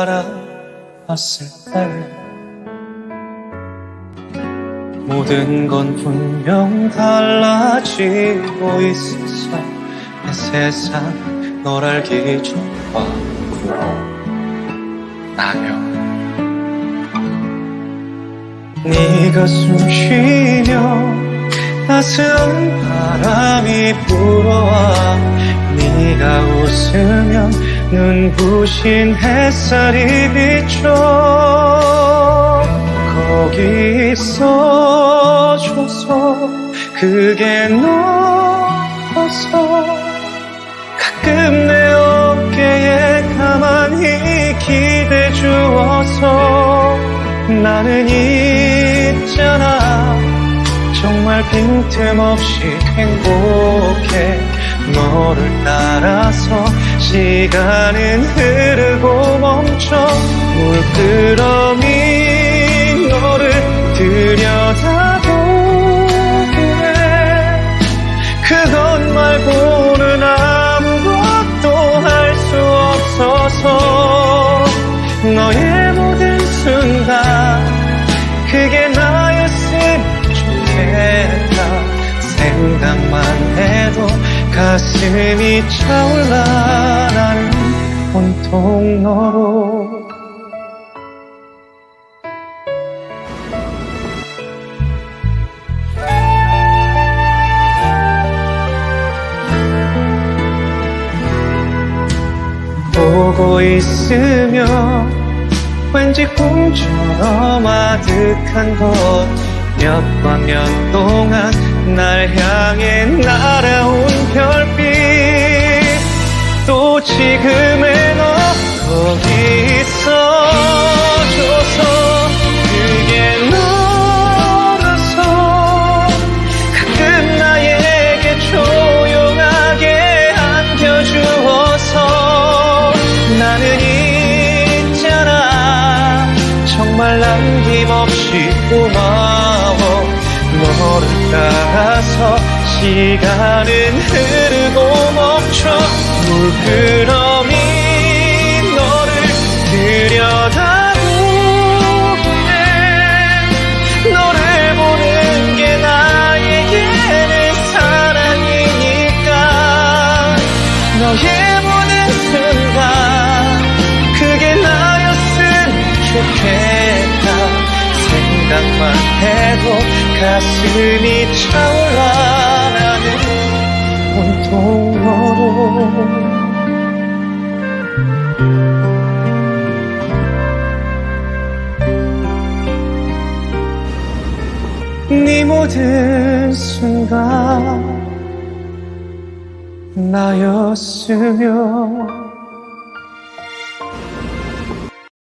바라봤을 때 모든 건 분명 달라지고 있었어. 내 세상 널 알기 전부터 나면. 네가 숨 쉬며 따스한 바람이 불어와 네가 웃으면 눈부신 햇살이 비춰 거기 있어줘서 그게 너라서 가끔 내 어깨에 가만히 기대 주어서 나는 있잖아. 정말 빈틈없이 행복해 너를 따라서 시간은 흐르고 멈춰 물끄러미 너를 들여다보게. 해 그것 말고는 아무것도 할 수 없어서 너의 모든 순간 그게 나였으면 좋겠다. 생각만 해도 가슴이 차올라 나는 온통 너로. 보고 있으면 왠지 꿈처럼 아득한 것. 몇 번 몇 동안 날 향해 날아온 별빛. 또 지금의 너 거기 있어줘서 그게 너라서 가끔 나에게 조용하게 안겨주어서 나는 있잖아. 정말 남김없이 고마워. 따라서 시간은 흐르고 멈춰 물끄러미 너를 들여다보네 너를 보는 게 나에게는 사랑이니까. 너의 보는 순간 그게 나였으면 좋겠다. 생각만 해도 가슴이 차 네 모든 순간 나였으면